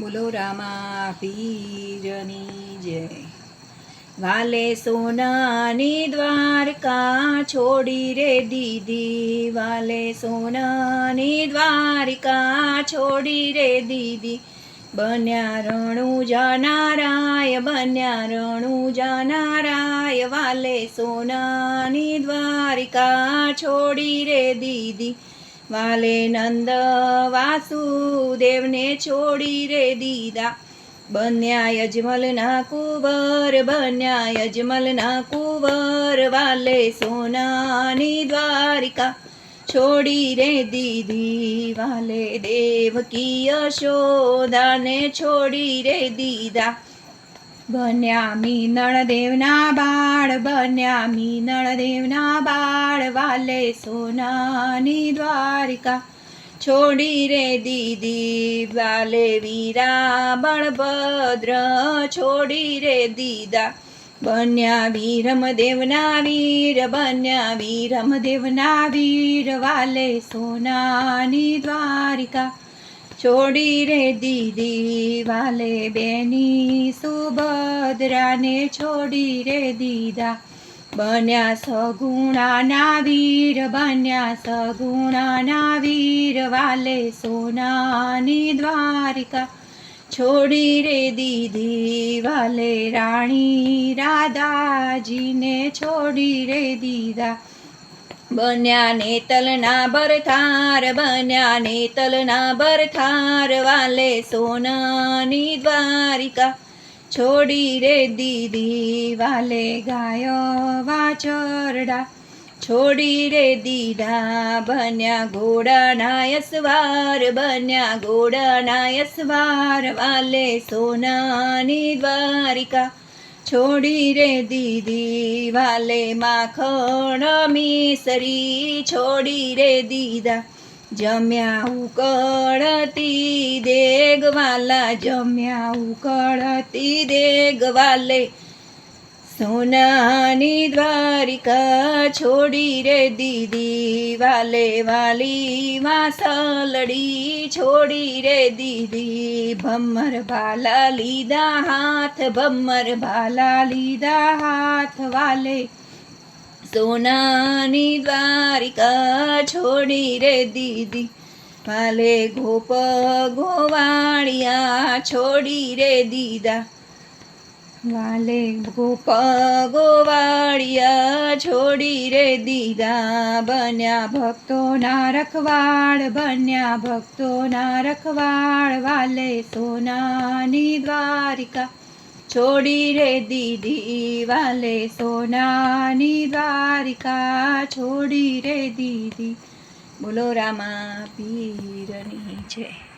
બોલો રામા પીરની જય. વાલે સોનાની દ્વારકા છોડી રે દીદી. વાલે સોનાની દ્વારકા છોડી રે દીદી. બન્યા રણુ જાનારાય બન્યા રણુ જાનારાય વાલે સોનાની દ્વારિકા છોડી રે દીદી. વાલે નંદ વાસુદેવને છોડી રે દીદા. બન્યા યજમલના કુંવર બન્યા યજમલના કુંવર વાલે સોનાની દ્વારિકા. છોડી રે દીદી, વાલે દેવકી યશોદાને છોડી રે દીદા. બન્યા મીનળ દેવના બાળ, બન્યા મીનળ દેવના બાળ, વાલે સોનાની દ્વારિકા. છોડી રે દીદી, વાલે વીરા બળભદ્ર છોડી રે દીદા, બન્યા વીરમ દેવના વીર, બન્યા વીરમ દેવના વીર, વાલે સોનાની દ્વારિકા. છોડી રે દીદી વાલે બેની સુભદ્રાને છોડી રે દીદા. બન્યા સગુણાના વીર, બન્યા સગુણાના વીર વાલે સોનાની દ્વારિકા. છોડી રે દીદી વાલે રાણી રાધાજીને છોડી રે દીદા. બન્યા નેતલના બરથાર બન્યા નેતલના બરથાર વાલે સોનાની દ્વારિકા છોડી રે દીદી, વાલે ગાય વાચરડા છોડી રે દીડા બન્યા ઘોડાના યસવાર બન્યા ઘોડાના યસવાર વાલે સોનાની દ્વારિકા છોડી રે દીદી, વાલે માખણ મિસરી. છોડી રે દીદા, જમ્યા ઉકળતી દેગવાલા જમ્યા ઉકળતી દેગવાલે સોનાની દ્વારિકા છોડી રે દીદી, વાલે વાલી વાસલડી છોડી રે દીદી. ભમર ભાલા લીધા હાથ, ભમર ભાલા લીધા હાથ, વાલે સોનાની દ્વારિકા છોડી રે દીદી. વાલે ગોપ ગોવાળિયા છોડી રે દીદા. વાલે ગોપ ગોવાળિયા છોડી રે દીદા બન્યા ભક્તોના રખવાળ, બન્યા ભક્તોના રખવાળ, વાલે સોનાની દ્વારિકા છોડી રે દીદી વાલે સોનાની દ્વારિકા છોડી રે દીદી બોલો રામા પીરની જય.